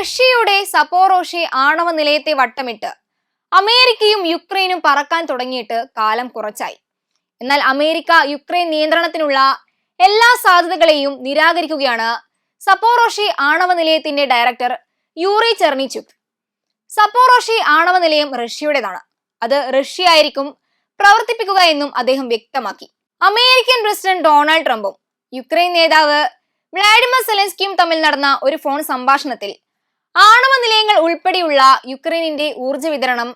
റഷ്യയുടെ സപ്പോറോഷെ ആണവ നിലയത്തെ വട്ടമിട്ട് അമേരിക്കയും യുക്രൈനും പറക്കാൻ തുടങ്ങിയിട്ട് കാലം കുറച്ചായി. എന്നാൽ അമേരിക്ക യുക്രൈൻ നിയന്ത്രണത്തിനുള്ള എല്ലാ സാധ്യതകളെയും നിരാകരിക്കുകയാണ് സപ്പോറോഷി ആണവ നിലയത്തിന്റെ ഡയറക്ടർ യൂറി ചെർണിച്ചുക് സപ്പോറോഷി ആണവ നിലയം റഷ്യയുടേതാണ്. അത് റഷ്യ ആയിരിക്കും പ്രവർത്തിപ്പിക്കുക എന്നും അദ്ദേഹം വ്യക്തമാക്കി. അമേരിക്കൻ പ്രസിഡന്റ് ഡൊണാൾഡ് ട്രംപും യുക്രൈൻ നേതാവ് വ്ളാഡിമിർ സെലൻസ്കിയും തമ്മിൽ നടന്ന ഒരു ഫോൺ സംഭാഷണത്തിൽ ആണവ നിലയങ്ങൾ ഉൾപ്പെടെയുള്ള യുക്രൈനിന്റെ ഊർജ വിതരണം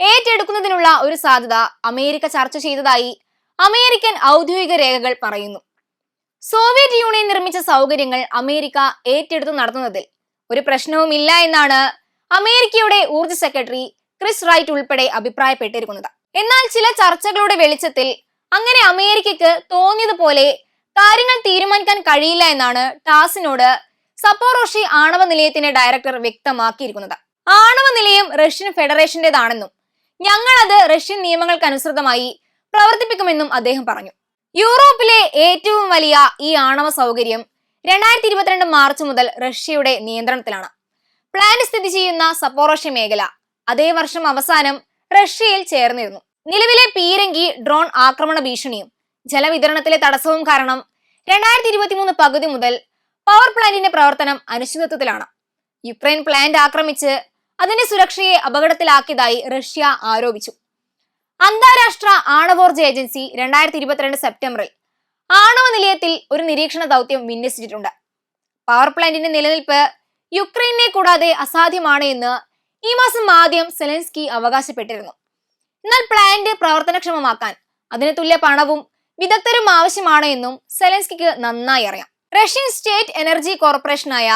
ഏറ്റെടുക്കുന്നതിനുള്ള ഒരു സാധ്യത അമേരിക്ക ചർച്ച ചെയ്തതായി അമേരിക്കൻ ഔദ്യോഗിക രേഖകൾ പറയുന്നു. സോവിയറ്റ് യൂണിയൻ നിർമ്മിച്ച സൗകര്യങ്ങൾ അമേരിക്ക ഏറ്റെടുത്തു നടത്തുന്നതിൽ ഒരു പ്രശ്നവുമില്ല എന്നാണ് അമേരിക്കയുടെ ഊർജ സെക്രട്ടറി ക്രിസ് റൈറ്റ് ഉൾപ്പെടെ അഭിപ്രായപ്പെട്ടിരിക്കുന്നത്. എന്നാൽ ചില ചർച്ചകളുടെ വെളിച്ചത്തിൽ അങ്ങനെ അമേരിക്കക്ക് തോന്നിയതുപോലെ കാര്യങ്ങൾ തീരുമാനിക്കാൻ കഴിയില്ല എന്നാണ് ടാസിനോട് സപ്പോറോഷി ആണവ നിലയത്തിന്റെ ഡയറക്ടർ വ്യക്തമാക്കിയിരിക്കുന്നത്. ആണവ നിലയം റഷ്യൻ ഫെഡറേഷന്റേതാണെന്നും ഞങ്ങൾ അത് റഷ്യൻ നിയമങ്ങൾക്കനുസൃതമായി പ്രവർത്തിപ്പിക്കുമെന്നും അദ്ദേഹം പറഞ്ഞു. യൂറോപ്പിലെ ഏറ്റവും വലിയ ഈ ആണവ സൗകര്യം രണ്ടായിരത്തി ഇരുപത്തിരണ്ട് മാർച്ച് മുതൽ റഷ്യയുടെ നിയന്ത്രണത്തിലാണ്. പ്ലാന്റ് സ്ഥിതി ചെയ്യുന്ന സപ്പോറോഷ്യ മേഖല അതേ വർഷം അവസാനം റഷ്യയിൽ ചേർന്നിരുന്നു. നിലവിലെ പീരങ്കി ഡ്രോൺ ആക്രമണ ഭീഷണിയും ജലവിതരണത്തിലെ തടസ്സവും കാരണം രണ്ടായിരത്തി ഇരുപത്തിമൂന്ന് പകുതി മുതൽ പവർ പ്ലാന്റിന്റെ പ്രവർത്തനം അനിശ്ചിതത്വത്തിലാണ്. യുക്രൈൻ പ്ലാന്റ് ആക്രമിച്ച് അതിന്റെ സുരക്ഷയെ അപകടത്തിലാക്കിയതായി റഷ്യ ആരോപിച്ചു. അന്താരാഷ്ട്ര ആണവോർജ ഏജൻസി രണ്ടായിരത്തി ഇരുപത്തിരണ്ട് സെപ്റ്റംബറിൽ ആണവ നിലയത്തിൽ ഒരു നിരീക്ഷണ ദൗത്യം വിന്യസിച്ചിട്ടുണ്ട്. പവർ പ്ലാന്റിന്റെ നിലനിൽപ്പ് യുക്രൈനെ കൂടാതെ അസാധ്യമാണ് എന്ന് ഈ മാസം ആദ്യം സെലൻസ്കി അവകാശപ്പെട്ടിരുന്നു. എന്നാൽ പ്ലാന്റ് പ്രവർത്തനക്ഷമമാക്കാൻ അതിന് തുല്യ പണവും വിദഗ്ധരും ആവശ്യമാണ് എന്നും സെലൻസ്കിക്ക് നന്നായി അറിയാം. റഷ്യൻ സ്റ്റേറ്റ് എനർജി കോർപ്പറേഷനായ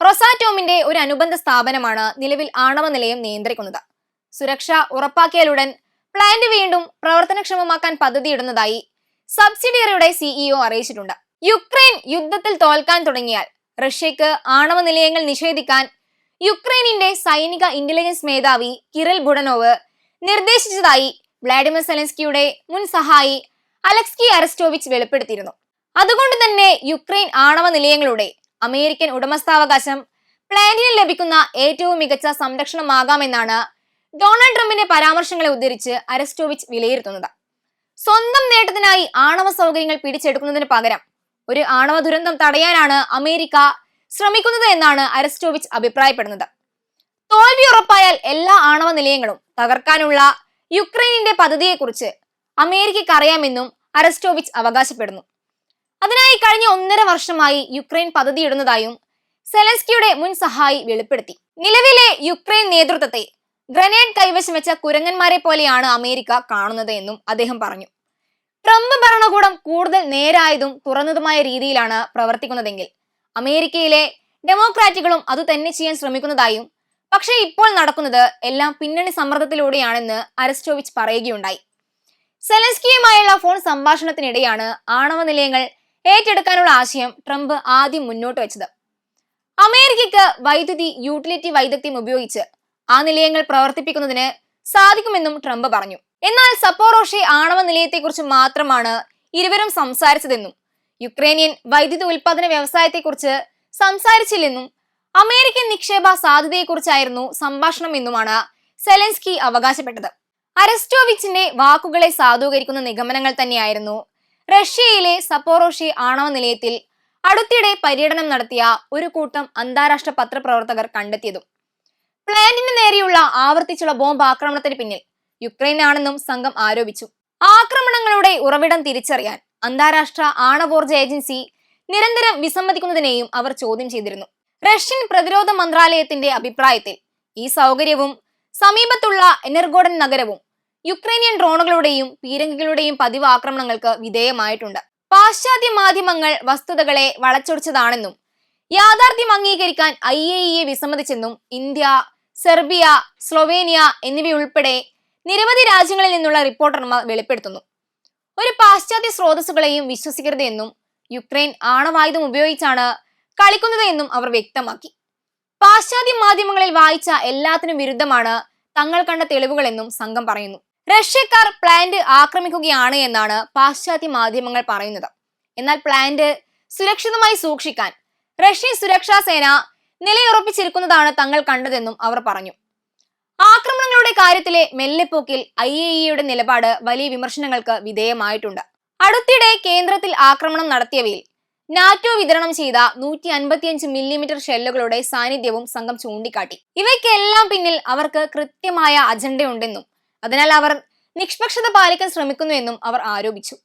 റൊസാറ്റോമിന്റെ ഒരു അനുബന്ധ സ്ഥാപനമാണ് നിലവിൽ ആണവ നിലയം നിയന്ത്രിക്കുന്നത്. സുരക്ഷ ഉറപ്പാക്കിയാലുടൻ പ്ലാന്റ് വീണ്ടും പ്രവർത്തനക്ഷമമാക്കാൻ പദ്ധതിയിടുന്നതായി സബ്സിഡിയറിയുടെ സിഇഒ അറിയിച്ചിട്ടുണ്ട്. യുക്രൈൻ യുദ്ധത്തിൽ തോൽക്കാൻ തുടങ്ങിയാൽ റഷ്യക്ക് ആണവ നിലയങ്ങൾ നിഷേധിക്കാൻ യുക്രൈനിന്റെ സൈനിക ഇന്റലിജൻസ് മേധാവി കിറിൽ ബുഡനോവ് നിർദ്ദേശിച്ചതായി വ്ളാഡിമിർ സെലൻസ്കിയുടെ മുൻ സഹായി അലക്സ്കി അറസ്റ്റോവിച്ച് വെളിപ്പെടുത്തിയിരുന്നു. അതുകൊണ്ട് തന്നെ യുക്രൈൻ ആണവ നിലയങ്ങളുടെ അമേരിക്കൻ ഉടമസ്ഥാവകാശം പ്ലാന്റിന് ലഭിക്കുന്ന ഏറ്റവും മികച്ച സംരക്ഷണമാകാമെന്നാണ് ഡൊണാൾഡ് ട്രംപിന്റെ പരാമർശങ്ങളെ ഉദ്ധരിച്ച് അരസ്റ്റോവിച്ച് വിലയിരുത്തുന്നത്. സ്വന്തം നേട്ടത്തിനായി ആണവ സൗകര്യങ്ങൾ പിടിച്ചെടുക്കുന്നതിന് പകരം ഒരു ആണവ ദുരന്തം തടയാനാണ് അമേരിക്ക ശ്രമിക്കുന്നത് എന്നാണ് അരസ്റ്റോവിച്ച് അഭിപ്രായപ്പെടുന്നത്. തോൽവി ഉറപ്പായാൽ എല്ലാ ആണവ നിലയങ്ങളും തകർക്കാനുള്ള യുക്രൈനിന്റെ പദ്ധതിയെക്കുറിച്ച് അമേരിക്കയ്ക്ക് അറിയാമെന്നും അരസ്റ്റോവിച്ച് അവകാശപ്പെടുന്നു. അതിനായി കഴിഞ്ഞ ഒന്നര വർഷമായി യുക്രൈൻ പദ്ധതിയിടുന്നതായും സെലൻസ്കിയുടെ മുൻ സഹായി വെളിപ്പെടുത്തി. നിലവിലെ യുക്രൈൻ നേതൃത്വത്തെ ഗ്രനേഡ് കൈവശം വെച്ച കുരങ്ങന്മാരെ പോലെയാണ് അമേരിക്ക കാണുന്നത് എന്നും അദ്ദേഹം പറഞ്ഞു. ട്രംപ് ഭരണകൂടം കൂടുതൽ നേരായതും തുറന്നതുമായ രീതിയിലാണ് പ്രവർത്തിക്കുന്നതെങ്കിൽ അമേരിക്കയിലെ ഡെമോക്രാറ്റുകളും അത് തന്നെ ചെയ്യാൻ ശ്രമിക്കുന്നതായും പക്ഷേ ഇപ്പോൾ നടക്കുന്നത് എല്ലാം പിന്നണി സമ്മർദ്ദത്തിലൂടെയാണെന്ന് അരസ്റ്റോവിച്ച് പറയുകയുണ്ടായി. സെലൻസ്കിയുമായുള്ള ഫോൺ സംഭാഷണത്തിനിടെയാണ് ആണവ നിലയങ്ങൾ ഏറ്റെടുക്കാനുള്ള ആശയം ട്രംപ് ആദ്യം മുന്നോട്ട് വെച്ചത്. അമേരിക്കയ്ക്ക് വൈദ്യുതി യൂട്ടിലിറ്റി വൈദഗ്ധ്യം ഉപയോഗിച്ച് ആ നിലയങ്ങൾ പ്രവർത്തിപ്പിക്കുന്നതിന് സാധിക്കുമെന്നും ട്രംപ് പറഞ്ഞു. എന്നാൽ സപ്പോറോഷെ ആണവ നിലയത്തെക്കുറിച്ച് മാത്രമാണ് ഇരുവരും സംസാരിച്ചതെന്നും യുക്രൈനിയൻ വൈദ്യുതി ഉൽപാദന വ്യവസായത്തെക്കുറിച്ച് സംസാരിച്ചില്ലെന്നും അമേരിക്കൻ നിക്ഷേപ സാധ്യതയെക്കുറിച്ചായിരുന്നു സംഭാഷണം എന്നുമാണ് സെലൻസ്കി അവകാശപ്പെട്ടത്. അരസ്റ്റോവിച്ചിന്റെ വാക്കുകളെ സാധൂകരിക്കുന്ന നിഗമനങ്ങൾ തന്നെയായിരുന്നു റഷ്യയിലെ സപ്പോറോഷി ആണവ നിലയത്തിൽ അടുത്തിടെ പര്യടനം നടത്തിയ ഒരു കൂട്ടം അന്താരാഷ്ട്ര പത്രപ്രവർത്തകർ കണ്ടെത്തിയതും. പ്ലാന്റിന് നേരെയുള്ള ആവർത്തിച്ചുള്ള ബോംബ് ആക്രമണത്തിന് പിന്നിൽ യുക്രൈൻ ആണെന്നും സംഘം ആരോപിച്ചു. ആക്രമണങ്ങളുടെ ഉറവിടം തിരിച്ചറിയാൻ അന്താരാഷ്ട്ര ആണവോർജ ഏജൻസി നിരന്തരം വിസമ്മതിക്കുന്നതിനെയും അവർ ചോദ്യം ചെയ്തിരുന്നു. റഷ്യൻ പ്രതിരോധ മന്ത്രാലയത്തിന്റെ അഭിപ്രായത്തിൽ ഈ സൗകര്യവും സമീപത്തുള്ള എനർഗോഡൻ നഗരവും യുക്രൈനിയൻ ഡ്രോണുകളുടെയും പീരങ്കികളുടെയും പതിവ് ആക്രമണങ്ങൾക്ക് വിധേയമായിട്ടുണ്ട്. പാശ്ചാത്യ മാധ്യമങ്ങൾ വസ്തുതകളെ വളച്ചൊടിച്ചതാണെന്നും യാഥാർത്ഥ്യം അംഗീകരിക്കാൻ ഐ എ ഇയെ വിസമ്മതിച്ചെന്നും ഇന്ത്യ സെർബിയ സ്ലൊവേനിയ എന്നിവയുൾപ്പെടെ നിരവധി രാജ്യങ്ങളിൽ നിന്നുള്ള റിപ്പോർട്ടർമാർ വെളിപ്പെടുത്തുന്നു. ഒരു പാശ്ചാത്യ സ്രോതസ്സുകളെയും വിശ്വസിക്കരുതെന്നും യുക്രൈൻ ആണവായുധം ഉപയോഗിച്ചാണ് കളിക്കുന്നത് എന്നും അവർ വ്യക്തമാക്കി. പാശ്ചാത്യ മാധ്യമങ്ങളിൽ വായിച്ച എല്ലാത്തിനും വിരുദ്ധമാണ് തങ്ങൾ കണ്ട തെളിവുകളെന്നും സംഘം പറയുന്നു. റഷ്യക്കാർ പ്ലാന്റ് ആക്രമിക്കുകയാണ് എന്നാണ് പാശ്ചാത്യ മാധ്യമങ്ങൾ പറയുന്നത്. എന്നാൽ പ്ലാന്റ് സുരക്ഷിതമായി സൂക്ഷിക്കാൻ റഷ്യൻ സുരക്ഷാ സേന നിലയുറപ്പിച്ചിരിക്കുന്നതാണ് തങ്ങൾ കണ്ടതെന്നും അവർ പറഞ്ഞു. ആക്രമണങ്ങളുടെ കാര്യത്തിലെ മെല്ലെപ്പോക്കിൽ ഐ എ ഇയുടെ നിലപാട് വലിയ വിമർശനങ്ങൾക്ക് വിധേയമായിട്ടുണ്ട്. അടുത്തിടെ കേന്ദ്രത്തിൽ ആക്രമണം നടത്തിയവയിൽ നാറ്റോ വിതരണം ചെയ്ത നൂറ്റി അൻപത്തിയഞ്ച് മില്ലിമീറ്റർ ഷെല്ലുകളുടെ സാന്നിധ്യവും സംഘം ചൂണ്ടിക്കാട്ടി. ഇവയ്ക്കെല്ലാം പിന്നിൽ അവർക്ക് കൃത്യമായ അജണ്ടയുണ്ടെന്നും അതിനാൽ അവർ നിഷ്പക്ഷത പാലിക്കാൻ ശ്രമിക്കുന്നുവെന്നും അവർ ആരോപിച്ചു.